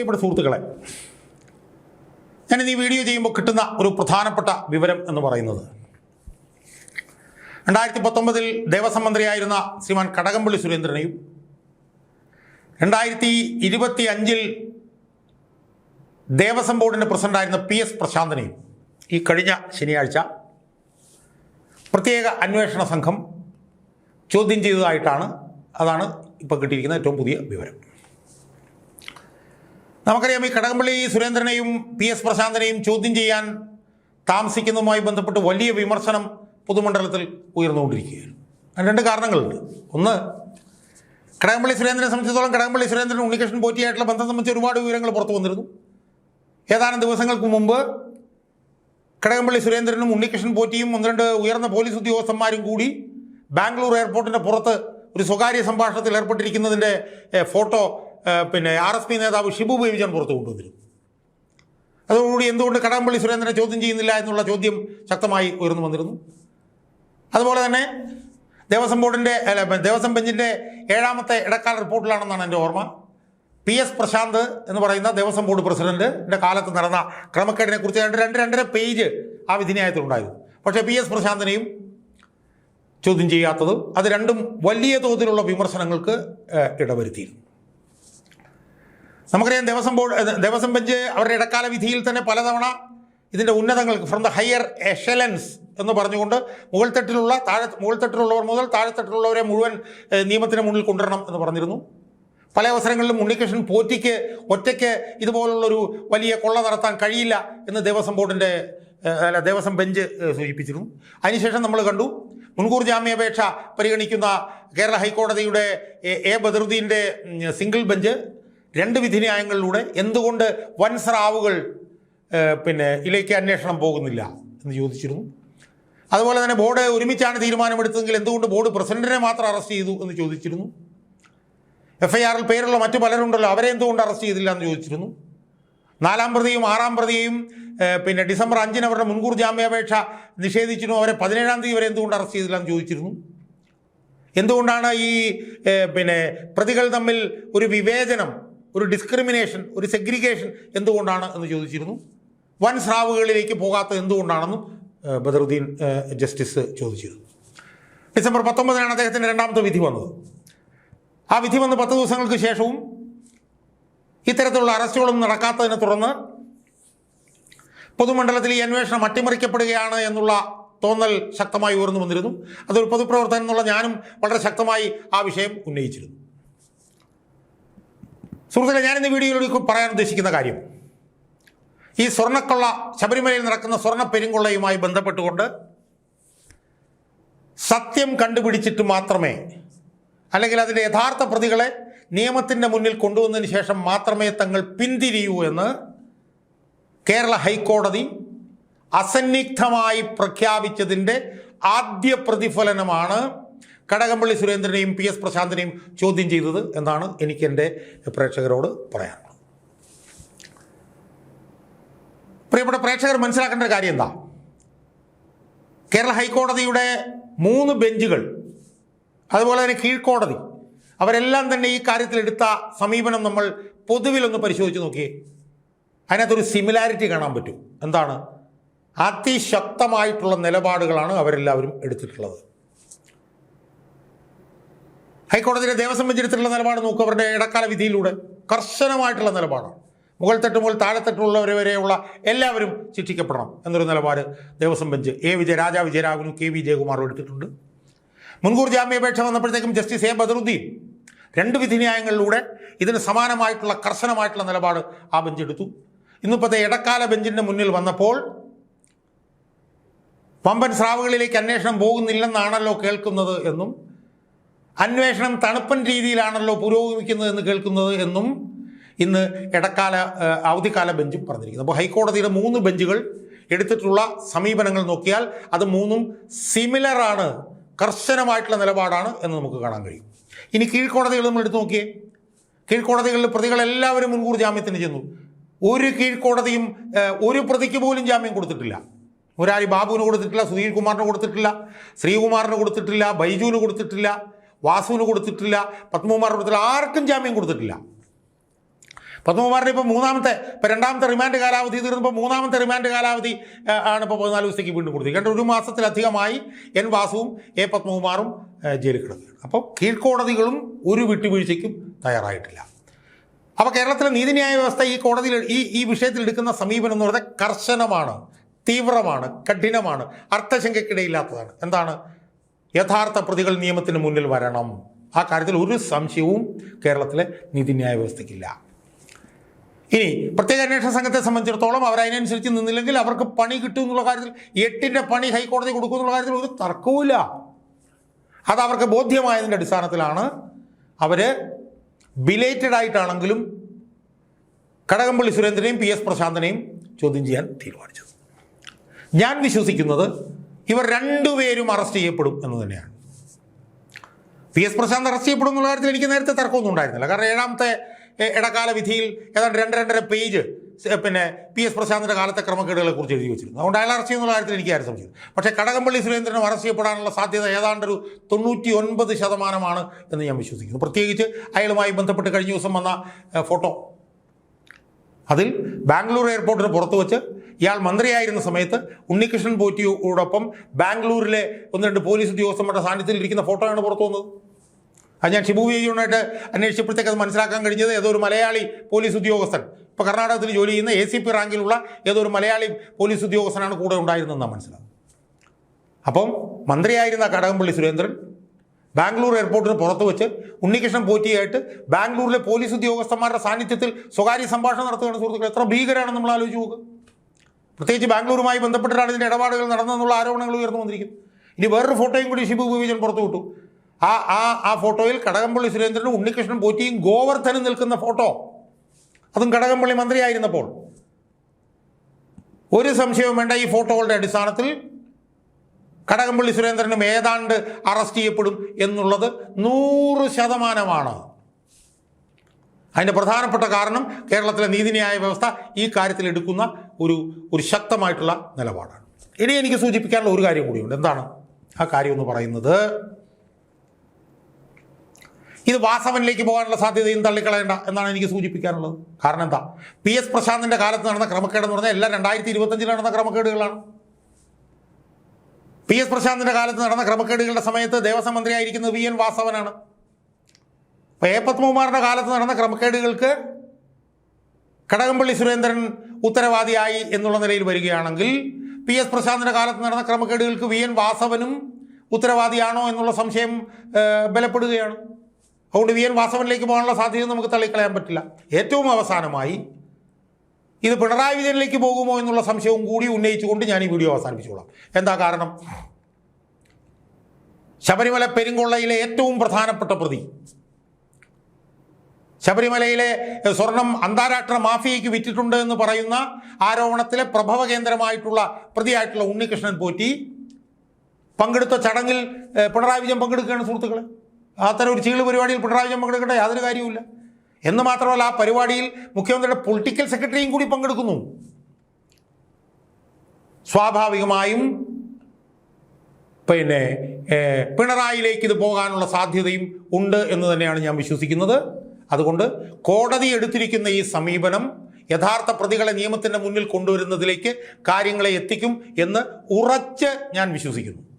പ്രിയപ്പെട്ട സുഹൃത്തുക്കളെ ഞാൻ ഈ വീഡിയോ ചെയ്യുമ്പോൾ കിട്ടുന്ന ഒരു പ്രധാനപ്പെട്ട വിവരം എന്ന് പറയുന്നത്. രണ്ടായിരത്തി പത്തൊമ്പതിൽ ദേവസ്വം മന്ത്രിയായിരുന്ന ശ്രീമാൻ കടകംപള്ളി സുരേന്ദ്രനെയും രണ്ടായിരത്തി ഇരുപത്തി അഞ്ചിൽ ദേവസ്വം ബോർഡിന്റെ പ്രസിഡന്റായിരുന്ന പി എസ് പ്രശാന്തനെയും ഈ കഴിഞ്ഞ ശനിയാഴ്ച പ്രത്യേക അന്വേഷണ സംഘം ചോദ്യം ചെയ്തതായിട്ടാണ് അതാണ് ഇപ്പോൾ കിട്ടിയിരിക്കുന്ന ഏറ്റവും പുതിയ വിവരം. നമുക്കറിയാം ഈ കടകംപള്ളി സുരേന്ദ്രനെയും പി എസ് പ്രശാന്തനെയും ചോദ്യം ചെയ്യാൻ താമസിക്കുന്നതുമായി ബന്ധപ്പെട്ട് വലിയ വിമർശനം പൊതുമണ്ഡലത്തിൽ ഉയർന്നുകൊണ്ടിരിക്കുകയാണ്. രണ്ട് കാരണങ്ങളുണ്ട്. ഒന്ന് കടകംപള്ളി സുരേന്ദ്രനെ സംബന്ധിച്ചിടത്തോളം കടകംപള്ളി സുരേന്ദ്രൻ ഉണ്ണികൃഷ്ണൻ പോറ്റിയായിട്ടുള്ള ബന്ധം സംബന്ധിച്ച് ഒരുപാട് വിവരങ്ങൾ പുറത്തു വന്നിരുന്നു. ഏതാനും ദിവസങ്ങൾക്ക് മുമ്പ് കടകംപള്ളി സുരേന്ദ്രനും ഉണ്ണികൃഷ്ണൻ പോറ്റിയും ഒന്ന് രണ്ട് ഉയർന്ന പോലീസ് ഉദ്യോഗസ്ഥന്മാരും കൂടി ബാംഗ്ലൂർ എയർപോർട്ടിന്റെ പുറത്ത് ഒരു സ്വകാര്യ സംഭാഷണത്തിൽ ഏർപ്പെട്ടിരിക്കുന്നതിന്റെ ഫോട്ടോ പിന്നെ ആർ എസ് പി നേതാവ് ഷിബു ബേബിജാൻ പുറത്തു കൊണ്ടുവന്നിരുന്നു. അതോടുകൂടി എന്തുകൊണ്ട് കടകംപള്ളി സുരേന്ദ്രനെ ചോദ്യം ചെയ്യുന്നില്ല എന്നുള്ള ചോദ്യം ശക്തമായി ഉയർന്നു വന്നിരുന്നു. അതുപോലെ തന്നെ ദേവസ്വം ബോർഡിന്റെ ദേവസ്വം ബെഞ്ചിന്റെ ഏഴാമത്തെ ഇടക്കാല റിപ്പോർട്ടിലാണെന്നാണ് എന്റെ ഓർമ്മ. പി എസ് പ്രശാന്ത് എന്ന് പറയുന്ന ദേവസ്വം ബോർഡ് പ്രസിഡന്റിന്റെ കാലത്ത് നടന്ന ക്രമക്കേടിനെ കുറിച്ച് രണ്ട് രണ്ട് രണ്ടര പേജ് ആ വിധിന്യായത്തിലുണ്ടായിരുന്നു. പക്ഷേ പി എസ് പ്രശാന്തിനെയും ചോദ്യം ചെയ്യാത്തതും അത് രണ്ടും വലിയ തോതിലുള്ള വിമർശനങ്ങൾക്ക് ഇടവരുത്തിയിരുന്നു. നമുക്കറിയാം ദേവസ്വം ബോർഡ് ദേവസ്വം ബെഞ്ച് അവരുടെ ഇടക്കാല വിധിയിൽ തന്നെ പലതവണ ഇതിന്റെ ഉന്നതങ്ങൾക്ക് ഫ്രം ദ ഹയർ എഷലൻസ് എന്ന് പറഞ്ഞുകൊണ്ട് മുകൾത്തട്ടിലുള്ള താഴെ മുകൾത്തട്ടിലുള്ളവർ മുതൽ താഴെത്തട്ടിലുള്ളവരെ മുഴുവൻ നിയമത്തിന് മുന്നിൽ കൊണ്ടുവരണം എന്ന് പറഞ്ഞിരുന്നു. പല അവസരങ്ങളിലും ഉണ്ണികൃഷ്ണൻ പോറ്റിക്ക് ഒറ്റയ്ക്ക് ഇതുപോലുള്ളൊരു വലിയ കൊള്ള നടത്താൻ കഴിയില്ല എന്ന് ദേവസ്വം ബോർഡിന്റെ അല്ല ദേവസ്വം ബെഞ്ച് സൂചിപ്പിച്ചിരുന്നു. അതിനുശേഷം നമ്മൾ കണ്ടു മുൻകൂർ ജാമ്യാപേക്ഷ പരിഗണിക്കുന്ന കേരള ഹൈക്കോടതിയുടെ എ ബദറുദ്ദീന്റെ സിംഗിൾ ബെഞ്ച് രണ്ട് വിധിന്യായങ്ങളിലൂടെ എന്തുകൊണ്ട് വൻ സ്രാവുകൾ പിന്നെ ഇതിലേക്ക് അന്വേഷണം പോകുന്നില്ല എന്ന് ചോദിച്ചിരുന്നു. അതുപോലെ തന്നെ ബോർഡ് ഒരുമിച്ചാണ് തീരുമാനമെടുത്തതെങ്കിൽ എന്തുകൊണ്ട് ബോർഡ് പ്രസിഡന്റിനെ മാത്രം അറസ്റ്റ് ചെയ്തു എന്ന് ചോദിച്ചിരുന്നു. എഫ് ഐ ആറിൽ പേരുള്ള മറ്റു പലരുണ്ടല്ലോ അവരെ എന്തുകൊണ്ട് അറസ്റ്റ് ചെയ്തില്ല എന്ന് ചോദിച്ചിരുന്നു. നാലാം പ്രതിയും ആറാം പ്രതിയെയും പിന്നെ ഡിസംബർ അഞ്ചിന് അവരുടെ മുൻകൂർ ജാമ്യാപേക്ഷ നിഷേധിച്ചിരുന്നു. അവരെ പതിനേഴാം തീയതി വരെ എന്തുകൊണ്ട് അറസ്റ്റ് ചെയ്തില്ല എന്ന് ചോദിച്ചിരുന്നു. എന്തുകൊണ്ടാണ് ഈ പിന്നെ പ്രതികൾ തമ്മിൽ ഒരു വിവേചനം ഒരു ഡിസ്ക്രിമിനേഷൻ ഒരു സെഗ്രിഗേഷൻ എന്തുകൊണ്ടാണ് എന്ന് ചോദിച്ചിരുന്നു. വൻ സ്രാവുകളിലേക്ക് പോകാത്തത് എന്തുകൊണ്ടാണെന്നും ബദറുദ്ദീൻ ജസ്റ്റിസ് ചോദിച്ചിരുന്നു. ഡിസംബർ പത്തൊമ്പതിനാണ് അദ്ദേഹത്തിന്റെ രണ്ടാമത്തെ വിധി വന്നത്. ആ വിധി വന്ന് പത്ത് ദിവസങ്ങൾക്ക് ശേഷവും ഇത്തരത്തിലുള്ള അറസ്റ്റുകളൊന്നും നടക്കാത്തതിനെ തുടർന്ന് പൊതുമണ്ഡലത്തിൽ ഈ അന്വേഷണം അട്ടിമറിക്കപ്പെടുകയാണ് എന്നുള്ള തോന്നൽ ശക്തമായി ഉയർന്നു വന്നിരുന്നു. അതൊരു പൊതുപ്രവർത്തനം എന്നുള്ള ഞാനും വളരെ ശക്തമായി ആ വിഷയം ഉന്നയിച്ചിരുന്നു. സുഹൃത്തുക്കളെ ഞാനിന്ന് വീഡിയോയിലൂടെ പറയാൻ ഉദ്ദേശിക്കുന്ന കാര്യം. ഈ സ്വർണക്കൊള്ള ശബരിമലയിൽ നടക്കുന്ന സ്വർണ പെരുങ്കൊള്ളയുമായി ബന്ധപ്പെട്ടുകൊണ്ട് സത്യം കണ്ടുപിടിച്ചിട്ട് മാത്രമേ അല്ലെങ്കിൽ അതിന്റെ യഥാർത്ഥ പ്രതികളെ നിയമത്തിന്റെ മുന്നിൽ കൊണ്ടുവന്നതിന് ശേഷം മാത്രമേ തങ്ങൾ പിന്തിരിയൂ എന്ന് കേരള ഹൈക്കോടതി അസന്നിഗ്ധമായി പ്രഖ്യാപിച്ചതിന്റെ ആദ്യ പ്രതിഫലനമാണ് കടകംപള്ളി സുരേന്ദ്രനെയും പി എസ് പ്രശാന്തിനെയും ചോദ്യം ചെയ്തത് എന്നാണ് എനിക്ക് എന്റെ പ്രേക്ഷകരോട് പറയാനുള്ളത്. പ്രിയപ്പെട്ട പ്രേക്ഷകർ മനസ്സിലാക്കേണ്ട കാര്യം എന്താ? കേരള ഹൈക്കോടതിയുടെ മൂന്ന് ബെഞ്ചുകൾ അതുപോലെ തന്നെ കീഴ്ക്കോടതി അവരെല്ലാം തന്നെ ഈ കാര്യത്തിലെടുത്ത സമീപനം നമ്മൾ പൊതുവിലൊന്ന് പരിശോധിച്ച് നോക്കിയേ. അതിനകത്തൊരു സിമിലാരിറ്റി കാണാൻ പറ്റും. എന്താണ്? അതിശക്തമായിട്ടുള്ള നിലപാടുകളാണ് അവരെല്ലാവരും എടുത്തിട്ടുള്ളത്. ഹൈക്കോടതിയുടെ ദേവസ്വം ബെഞ്ച് എടുത്തിട്ടുള്ള നിലപാട് നോക്കുക അവരുടെ ഇടക്കാല വിധിയിലൂടെ കർശനമായിട്ടുള്ള നിലപാടാണ്. മുകൾ തട്ട് മുതൽ താഴെത്തട്ടുള്ളവരെ വരെയുള്ള എല്ലാവരും ശിക്ഷിക്കപ്പെടണം എന്നൊരു നിലപാട് ദേവസ്വം ബെഞ്ച് എ വിജയ രാജാ വിജയരാഘവനും കെ വി ജയകുമാറും എടുത്തിട്ടുണ്ട്. മുൻകൂർ ജാമ്യാപേക്ഷ വന്നപ്പോഴത്തേക്കും ജസ്റ്റിസ് എ ബദറുദ്ദീൻ രണ്ട് വിധിന്യായങ്ങളിലൂടെ ഇതിന് സമാനമായിട്ടുള്ള കർശനമായിട്ടുള്ള നിലപാട് ആ ബെഞ്ച് എടുത്തു. ഇന്നിപ്പോഴത്തെ ഇടക്കാല ബെഞ്ചിന്റെ മുന്നിൽ വന്നപ്പോൾ പമ്പൻ സ്രാവുകളിലേക്ക് അന്വേഷണം പോകുന്നില്ലെന്നാണല്ലോ കേൾക്കുന്നത് എന്നും അന്വേഷണം തണുപ്പൻ രീതിയിലാണല്ലോ പുരോഗമിക്കുന്നത് എന്ന് കേൾക്കുന്നത് എന്നും ഇന്ന് ഇടക്കാല അവധിക്കാല ബെഞ്ചും പറഞ്ഞിരിക്കുന്നു. അപ്പോൾ ഹൈക്കോടതിയുടെ മൂന്ന് ബെഞ്ചുകൾ എടുത്തിട്ടുള്ള സമീപനങ്ങൾ നോക്കിയാൽ അത് മൂന്നും സിമിലറാണ് കർശനമായിട്ടുള്ള നിലപാടാണ് എന്ന് നമുക്ക് കാണാൻ കഴിയും. ഇനി കീഴ്ക്കോടതികൾ നമ്മൾ എടുത്തു നോക്കിയേ. കീഴ്ക്കോടതികളിൽ പ്രതികളെല്ലാവരും മുൻകൂർ ജാമ്യത്തിന് ചെന്നു. ഒരു കീഴ്ക്കോടതിയും ഒരു പ്രതിക്ക് പോലും ജാമ്യം കൊടുത്തിട്ടില്ല. മുരാരി ബാബുവിന് കൊടുത്തിട്ടില്ല സുധീർ കുമാറിന് കൊടുത്തിട്ടില്ല ശ്രീകുമാറിന് കൊടുത്തിട്ടില്ല ബൈജുവിന് കൊടുത്തിട്ടില്ല വാസുവിന് കൊടുത്തിട്ടില്ല പത്മകുമാർ കൊടുത്തില്ല ആർക്കും ജാമ്യം കൊടുത്തിട്ടില്ല. പത്മകുമാറിന്റെ ഇപ്പോൾ മൂന്നാമത്തെ ഇപ്പോൾ രണ്ടാമത്തെ റിമാൻഡ് കാലാവധി തീർന്നപ്പോൾ മൂന്നാമത്തെ റിമാൻഡ് കാലാവധി ആണ് ഇപ്പോൾ പതിനാല് ദിവസത്തേക്ക് വീണ്ടും കൊടുത്തിരിക്കുന്നത് ഒരു മാസത്തിലധികമായി എൻ വാസുവും എ പത്മകുമാറും ജയിലിൽ കിടക്കുകയാണ്. അപ്പോൾ കീഴ്ക്കോടതികളും ഒരു വിട്ടുവീഴ്ചയ്ക്കും തയ്യാറായിട്ടില്ല. അപ്പോൾ കേരളത്തിലെ നീതിന്യായ വ്യവസ്ഥ ഈ കോടതിയിൽ ഈ ഈ വിഷയത്തിൽ എടുക്കുന്ന സമീപനം എന്ന് പറയുന്നത് കർശനമാണ് തീവ്രമാണ് കഠിനമാണ് അർത്ഥശങ്കയ്ക്കിടയില്ലാത്തതാണ്. എന്താണ്? യഥാർത്ഥ പ്രതികൾ നിയമത്തിന് മുന്നിൽ വരണം. ആ കാര്യത്തിൽ ഒരു സംശയവും കേരളത്തിലെ നീതിന്യായ വ്യവസ്ഥയ്ക്കില്ല. ഇനി പ്രത്യേക അന്വേഷണ സംഘത്തെ സംബന്ധിച്ചിടത്തോളം അവർ അതിനനുസരിച്ച് നിന്നില്ലെങ്കിൽ അവർക്ക് പണി കിട്ടും എന്നുള്ള കാര്യത്തിൽ എട്ടിന്റെ പണി ഹൈക്കോടതി കൊടുക്കും എന്നുള്ള കാര്യത്തിൽ ഒരു തർക്കവുമില്ല. അത് അവർക്ക് ബോധ്യമായതിന്റെ അടിസ്ഥാനത്തിലാണ് അവർ ബിലേറ്റഡ് ആയിട്ടാണെങ്കിലും കടകംപള്ളി സുരേന്ദ്രനെയും പി എസ് പ്രശാന്തനെയും ചോദ്യം ചെയ്യാൻ തീരുമാനിച്ചത്. ഞാൻ വിശ്വസിക്കുന്നത് ഇവർ രണ്ടുപേരും അറസ്റ്റ് ചെയ്യപ്പെടും എന്ന് തന്നെയാണ്. പി എസ് പ്രശാന്ത് അറസ്റ്റ് ചെയ്യപ്പെടും എന്നുള്ള കാര്യത്തിൽ എനിക്ക് നേരത്തെ തർക്കമൊന്നും ഉണ്ടായിരുന്നില്ല. കാരണം ഏഴാമത്തെ ഇടക്കാല വിധിയിൽ ഏതാണ്ട് രണ്ട് രണ്ടര പേജ് പിന്നെ പി എസ് പ്രശാന്തിന്റെ കാലത്തെ ക്രമക്കേടുകളെ കുറിച്ച് എഴുതി വെച്ചിരുന്നു. അതുകൊണ്ട് അയാൾ അറസ്റ്റ് ചെയ്യുന്ന കാര്യത്തിൽ എനിക്ക് ആരും സംശയം പക്ഷേ കടകംപള്ളി സുരേന്ദ്രനും അറസ്റ്റ് ചെയ്യപ്പെടാനുള്ള സാധ്യത ഏതാണ്ട് ഒരു തൊണ്ണൂറ്റി ഒൻപത് ശതമാനമാണ് എന്ന് ഞാൻ വിശ്വസിക്കുന്നു. പ്രത്യേകിച്ച് അയാളുമായി ബന്ധപ്പെട്ട് കഴിഞ്ഞ ദിവസം വന്ന ഫോട്ടോ. അതിൽ ബാംഗ്ലൂർ എയർപോർട്ടിന് പുറത്ത് വെച്ച് ഇയാൾ മന്ത്രിയായിരുന്ന സമയത്ത് ഉണ്ണികൃഷ്ണൻ പോറ്റിയോടൊപ്പം ബാംഗ്ലൂരിലെ ഒന്ന് രണ്ട് പോലീസ് ഉദ്യോഗസ്ഥന്മാരുടെ സാന്നിധ്യത്തിൽ ഇരിക്കുന്ന ഫോട്ടോയാണ് പുറത്തു വന്നത്. അത് ഞാൻ ഷിബു വിജയുമായിട്ട് അന്വേഷിച്ചപ്പോഴത്തേക്ക് അത് മനസ്സിലാക്കാൻ കഴിഞ്ഞത് ഏതോ ഒരു മലയാളി പോലീസ് ഉദ്യോഗസ്ഥൻ. ഇപ്പോൾ കർണാടകത്തിൽ ജോലി ചെയ്യുന്ന എ സി പി റാങ്കിലുള്ള ഏതോ ഒരു മലയാളി പോലീസ് ഉദ്യോഗസ്ഥനാണ് കൂടെ ഉണ്ടായിരുന്നതെന്നാണ് മനസ്സിലാകും അപ്പം മന്ത്രിയായിരുന്ന കടകംപള്ളി സുരേന്ദ്രൻ ബാംഗ്ലൂർ എയർപോർട്ടിന് പുറത്ത് വെച്ച് ഉണ്ണികൃഷ്ണൻ പോറ്റിയായിട്ട് ബാംഗ്ലൂരിലെ പോലീസ് ഉദ്യോഗസ്ഥന്മാരുടെ സാന്നിധ്യത്തിൽ സ്വകാര്യ സംഭാഷണം നടത്തുകയാണ് സുഹൃത്തുക്കൾ എത്ര ഭീകരമാണെന്ന് നമ്മൾ ആലോചിച്ച് നോക്കുക പ്രത്യേകിച്ച് ബാംഗ്ലൂരുമായി ബന്ധപ്പെട്ടിട്ടാണ് ഇതിന്റെ ഇടപാടുകൾ നടന്നതെന്നുള്ള ആരോപണങ്ങൾ ഉയർന്നു വന്നിരിക്കുന്നു. ഇനി വേറൊരു ഫോട്ടോയും കൂടി വിജയൻ പുറത്തു വിട്ടു. ആ ആ ആ ഫോട്ടോയിൽ കടകംപള്ളി സുരേന്ദ്രനും ഉണ്ണികൃഷ്ണൻ പോറ്റിയും ഗോവർദ്ധനും നിൽക്കുന്ന ഫോട്ടോ. അതും കടകംപള്ളി മന്ത്രിയായിരുന്നപ്പോൾ. ഒരു സംശയവും വേണ്ട ഈ ഫോട്ടോകളുടെ അടിസ്ഥാനത്തിൽ കടകംപള്ളി സുരേന്ദ്രനും ഏതാണ്ട് അറസ്റ്റ് ചെയ്യപ്പെടും എന്നുള്ളത് നൂറ് ശതമാനമാണ്. അതിന്റെ പ്രധാനപ്പെട്ട കാരണം കേരളത്തിലെ നീതിന്യായ വ്യവസ്ഥ ഈ കാര്യത്തിൽ എടുക്കുന്ന ഒരു ഒരു ശക്തമായിട്ടുള്ള നിലപാടാണ്. ഇനി എനിക്ക് സൂചിപ്പിക്കാനുള്ള ഒരു കാര്യം കൂടിയുണ്ട്. എന്താണ്? ആ കാര്യം എന്ന് പറയുന്നത്. ഇത് വാസവനിലേക്ക് പോകാനുള്ള സാധ്യതയും തള്ളിക്കളയണ്ട എന്നാണ് എനിക്ക് സൂചിപ്പിക്കാനുള്ളത്. കാരണം എന്താ? പി എസ് പ്രശാന്തിന്റെ കാലത്ത് നടന്ന ക്രമക്കേടെന്ന് പറഞ്ഞാൽ എല്ലാം രണ്ടായിരത്തി ഇരുപത്തഞ്ചിൽ നടന്ന ക്രമക്കേടുകളാണ്. പി എസ് പ്രശാന്തിന്റെ കാലത്ത് നടന്ന ക്രമക്കേടുകളുടെ സമയത്ത് ദേവസ്വം മന്ത്രിയായിരിക്കുന്നത് വി എൻ വാസവനാണ്. അപ്പോൾ എ പത്മകുമാറിന്റെ കാലത്ത് നടന്ന ക്രമക്കേടുകൾക്ക് കടകംപള്ളി സുരേന്ദ്രൻ ഉത്തരവാദിയായി എന്നുള്ള നിലയിൽ വരികയാണെങ്കിൽ പി എസ് പ്രശാന്തിന്റെ കാലത്ത് നടന്ന ക്രമക്കേടുകൾക്ക് വി എൻ വാസവനും ഉത്തരവാദിയാണോ എന്നുള്ള സംശയം ബലപ്പെടുകയാണ്. അതുകൊണ്ട് വി എൻ വാസവനിലേക്ക് പോകാനുള്ള സാധ്യത നമുക്ക് തള്ളിക്കളയാൻ പറ്റില്ല. ഏറ്റവും അവസാനമായി ഇത് പിണറായി വിജയനിലേക്ക് പോകുമോ എന്നുള്ള സംശയവും കൂടി ഉന്നയിച്ചുകൊണ്ട് ഞാൻ ഈ വീഡിയോ അവസാനിപ്പിച്ചോളാം. എന്താ കാരണം? ശബരിമല പെരുങ്കൊള്ളയിലെ ഏറ്റവും പ്രധാനപ്പെട്ട പ്രതി ശബരിമലയിലെ സ്വർണം അന്താരാഷ്ട്ര മാഫിയയ്ക്ക് വിറ്റിട്ടുണ്ട് എന്ന് പറയുന്ന ആരോപണത്തിലെ പ്രഭവ കേന്ദ്രമായിട്ടുള്ള പ്രതിയായിട്ടുള്ള ഉണ്ണികൃഷ്ണൻ പോറ്റി പങ്കെടുത്ത ചടങ്ങിൽ പിണറായി വിജയൻ പങ്കെടുക്കുകയാണ് സുഹൃത്തുക്കളെ. അത്തരം ഒരു ചീൾ പരിപാടിയിൽ പിണറായി വിജയൻ പങ്കെടുക്കട്ടെ യാതൊരു കാര്യവുമില്ല. എന്ന് മാത്രമല്ല ആ പരിപാടിയിൽ മുഖ്യമന്ത്രിയുടെ പൊളിറ്റിക്കൽ സെക്രട്ടറിയും കൂടി പങ്കെടുക്കുന്നു. സ്വാഭാവികമായും പിന്നെ പിണറായിലേക്ക് ഇത് പോകാനുള്ള സാധ്യതയും ഉണ്ട് എന്ന് തന്നെയാണ് ഞാൻ വിശ്വസിക്കുന്നത്. അതുകൊണ്ട് കോടതി എടുത്തിരിക്കുന്ന ഈ സമീപനം യഥാർത്ഥ പ്രതികളെ നിയമത്തിന്റെ മുന്നിൽ കൊണ്ടുവരുന്നതിലേക്ക് കാര്യങ്ങളെ എത്തിക്കും എന്ന് ഉറച്ച് ഞാൻ വിശ്വസിക്കുന്നു.